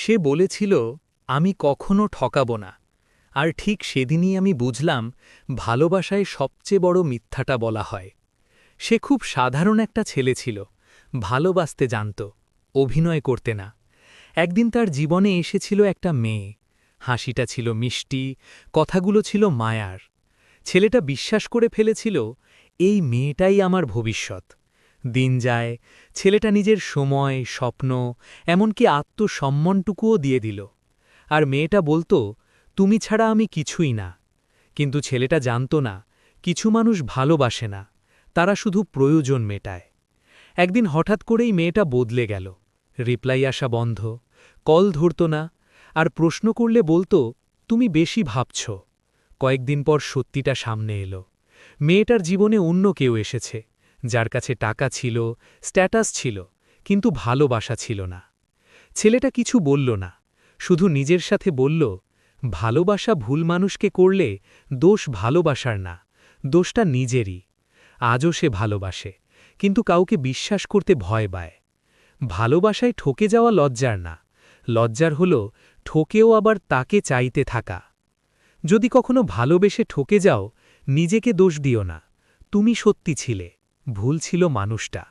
সে বলেছিল, আমি কখনো ঠকাব না। আর ঠিক সেদিনই আমি বুঝলাম, ভালোবাসায় সবচেয়ে বড় মিথ্যাটা বলা হয়। সে খুব সাধারণ একটা ছেলে ছিল, ভালোবাসতে জানত, অভিনয় করতে না। একদিন তার জীবনে এসেছিল একটা মেয়ে, হাসিটা ছিল মিষ্টি, কথাগুলো ছিল মায়ার। ছেলেটা বিশ্বাস করে ফেলেছিল, এই মেয়েটাই আমার ভবিষ্যৎ। দিন যায়, ছেলেটা নিজের সময়, স্বপ্ন, এমনকি আত্মসম্মানটুকুও দিয়ে দিল। আর মেয়েটা বলতো, তুমি ছাড়া আমি কিছুই না। কিন্তু ছেলেটা জানত না, কিছু মানুষ ভালোবাসে না, তারা শুধু প্রয়োজন মেটায়। একদিন হঠাৎ করেই মেয়েটা বদলে গেল। রিপ্লাই আসা বন্ধ, কল ধরত না, আর প্রশ্ন করলে বলতো, তুমি বেশি ভাবছ। কয়েকদিন পর সত্যিটা সামনে এলো। মেয়েটার জীবনে অন্য কেউ এসেছে। যার কাছে টাকা ছিল, স্ট্যাটাস ছিল, কিন্তু ভালোবাসা ছিল না। ছেলেটা কিছু বলল না, শুধু নিজের সাথে বলল, ভালোবাসা ভুল মানুষকে করলে দোষ ভালোবাসার না, দোষটা নিজেরই, আজও সে ভালোবাসে, কিন্তু কাউকে বিশ্বাস করতে ভয় পায়। ভালোবাসায় ঠকে যাওয়া লজ্জার না, লজ্জার হল ঠকেও আবার তাকে চাইতে থাকা। যদি কখনো ভালোবেসে ঠকে যাও, নিজেকে দোষ দিও না, তুমি সত্যি ছিলে। ভুল ছিল মানুষটা।